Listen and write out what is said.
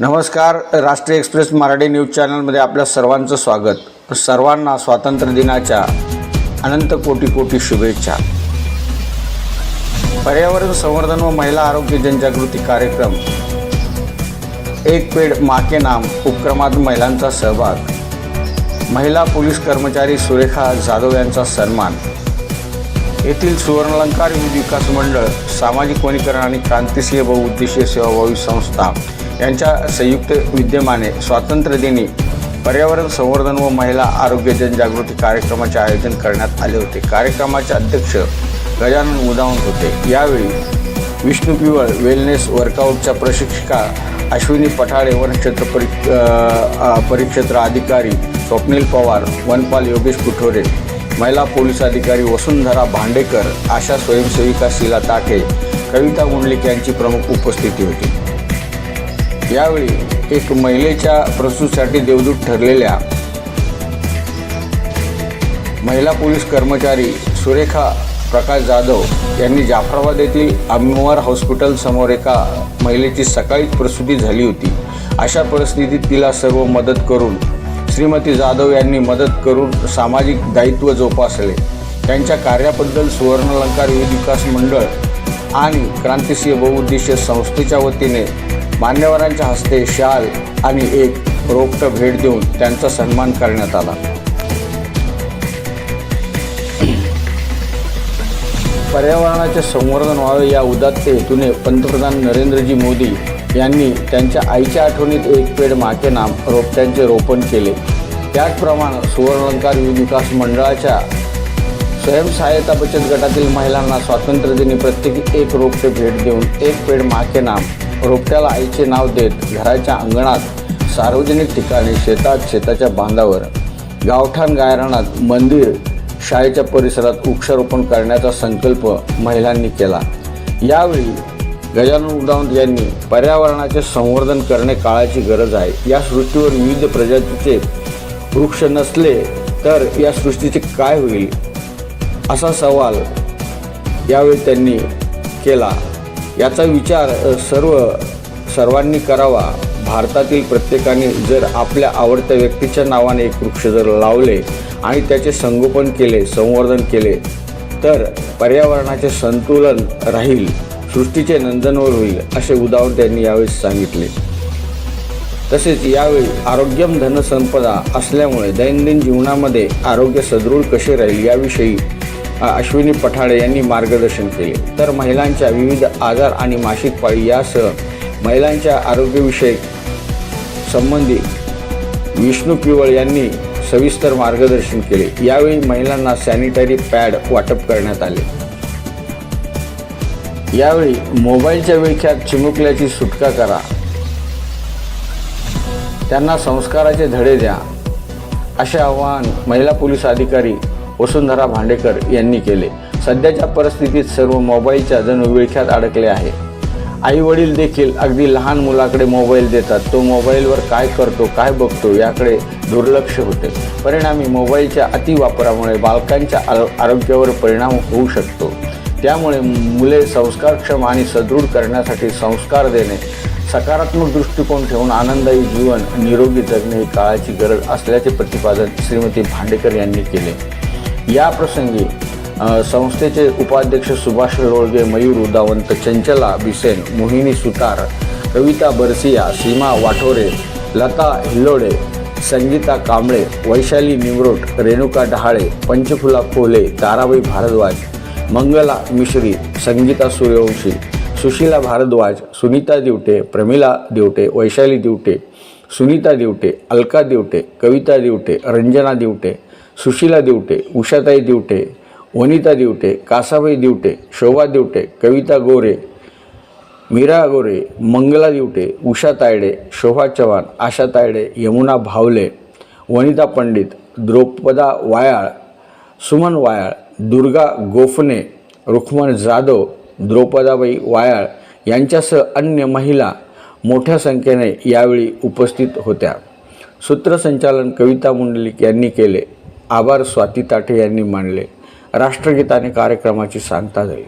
नमस्कार राष्ट्रीय express Marathi news चॅनलमध्ये आपल्या सर्वांचं स्वागत. सर्वांना स्वातंत्र्य दिनाच्या अनंत कोटी कोटी शुभेच्छा. पर्यावरण संवर्धन व महिला आरोग्य जनजागृती कार्यक्रम. एक पेड माके नाम उपक्रमात महिलांचा सहभाग. महिला पोलीस कर्मचारी सुरेखा जाधव यांचा सन्मान. येथील सुवर्णलंकार विकास मंडळ सामाजिक वनीकरण आणि क्रांतिसिंह बहुउद्देशीय सेवाभावी संस्था यांच्या संयुक्त विद्यमाने स्वातंत्र्यदिनी पर्यावरण संवर्धन व महिला आरोग्य जनजागृती कार्यक्रमाचे आयोजन करण्यात आले होते. कार्यक्रमाचे अध्यक्ष गजानन उदावंत होते. यावेळी विष्णू पिवळ वेलनेस वर्कआउटच्या प्रशिक्षिका अश्विनी पठाळे वनक्षेत्र परि परिक्षेत्र अधिकारी स्वप्नील पवार वनपाल योगेश कुठोरे महिला पोलीस अधिकारी वसुंधरा भांडेकर आशा स्वयंसेविका शीला ताठे कविता मुंडलिक यांची प्रमुख उपस्थिती होती. यावेळी एक महिलेच्या प्रसूतीसाठी देवदूत ठरलेल्या महिला पोलीस कर्मचारी सुरेखा प्रकाश जाधव यांनी जाफराबाद येथील अमिवार हॉस्पिटल समोर एका महिलेची सकाळीच प्रसूती झाली होती. अशा परिस्थितीत तिला सर्व मदत करून श्रीमती जाधव यांनी मदत करून सामाजिक दायित्व जोपासले. त्यांच्या कार्याबद्दल सुवर्णलंकार विविध विकास मंडळ आणि क्रांतिसिंह बहुउद्देशीय संस्थेच्या वतीने मान्यवरांच्या हस्ते शाल आणि एक रोपट भेट देऊन त्यांचा सन्मान करण्यात आला. पर्यावरणाचे संवर्धन व्हावे या उदात्त हेतूने पंतप्रधान नरेंद्रजी मोदी यांनी त्यांच्या आईच्या आठवणीत एक पेड माके नाम रोपट्यांचे रोपण केले. त्याचप्रमाणे सुवर्णलंकार विकास मंडळाच्या स्वयंसहाय्यता बचत गटातील महिलांना स्वातंत्र्यदिनी प्रत्येकी एक रोपटे भेट देऊन एक पेड माके नाम रोपट्याला आईचे नाव देत घराच्या अंगणात सार्वजनिक ठिकाणी शेतात शेताच्या बांधावर गावठाण गायरानात मंदिर शाळेच्या परिसरात वृक्षारोपण करण्याचा संकल्प महिलांनी केला. यावेळी गजानन उदावंत यांनी पर्यावरणाचे संवर्धन करणे काळाची गरज आहे. या सृष्टीवर विविध प्रजातीचे वृक्ष नसले तर या सृष्टीचे काय होईल असा सवाल यावेळी त्यांनी केला. याचा विचार सर्व सर्वांनी करावा. भारतातील प्रत्येकाने जर आपल्या आवडत्या व्यक्तीच्या नावाने एक वृक्ष जर लावले आणि त्याचे संगोपन केले संवर्धन केले तर पर्यावरणाचे संतुलन राहील सृष्टीचे नंदनवर होईल असे उदाहरण त्यांनी यावेळी सांगितले. तसेच यावेळी आरोग्यम धनसंपदा असल्यामुळे दैनंदिन जीवनामध्ये आरोग्य सदृढ कसे राहील याविषयी अश्विनी पठाडे यांनी मार्गदर्शन केले. तर महिलांच्या विविध आजार आणि मासिक पाळी यासह महिलांच्या आरोग्यविषयक संबंधी विष्णू पिवळ यांनी सविस्तर मार्गदर्शन केले. यावेळी महिलांना सॅनिटरी पॅड वाटप करण्यात आले. यावेळी मोबाईलच्या विळख्यात चिमुकल्याची सुटका करा. त्यांना संस्काराचे धडे द्या. असे आवाहन महिला पोलीस अधिकारी वसुंधरा भांडेकर यांनी केले. सध्याच्या परिस्थितीत सर्व मोबाईलच्या जणू विळख्यात अडकले आहे. आई वडील देखील अगदी लहान मुलाकडे मोबाईल देतात. तो मोबाईलवर काय करतो काय बघतो याकडे दुर्लक्ष होते. परिणामी मोबाईलच्या अतिवापरामुळे बालकांच्या आरोग्यावर परिणाम होऊ शकतो. त्यामुळे मुले संस्कारक्षम आणि सदृढ करण्यासाठी संस्कार देणे सकारात्मक दृष्टिकोन ठेवून आनंदायी जीवन निरोगी जगणे ही काळाची गरज असल्याचे प्रतिपादन श्रीमती भांडेकर यांनी केले. या प्रसंगी संस्थेचे उपाध्यक्ष सुभाष रोळगे मयूर उदावंत चंचला बिसेन मोहिनी सुतार कविता बरसिया सीमा वाठोरे लता हिल्लोडे संगीता कांबळे वैशाली निमरोट रेणुका डहाळे पंचफुला कोले ताराबाई भारद्वाज मंगला मिश्री संगीता सूर्यवंशी सुशीला भारद्वाज सुनीता दिवटे प्रमिला दिवटे वैशाली दिवटे सुनीता दिवटे अलका दिवटे कविता दिवटे रंजना दिवटे सुशीला दिवटे उषाताई दिवटे वनिता दिवटे कासाबाई दिवटे शोभा दिवटे कविता गोरे मीरा गोरे मंगला दिवटे उषा तायडे शोभा चव्हाण आशा तायडे यमुना भावले वनिता पंडित द्रौपदा वायाळ सुमन वायाळ दुर्गा गोफणे रुक्मण जाधव द्रौपदाबाई वायाळ यांच्यासह अन्य महिला मोठ्या संख्येने यावेळी उपस्थित होत्या. सूत्रसंचालन कविता मुंडलिक यांनी केले. आभार स्वाती ताठे यांनी मानले. राष्ट्रगीताने कार्यक्रमाची सांगता झाली.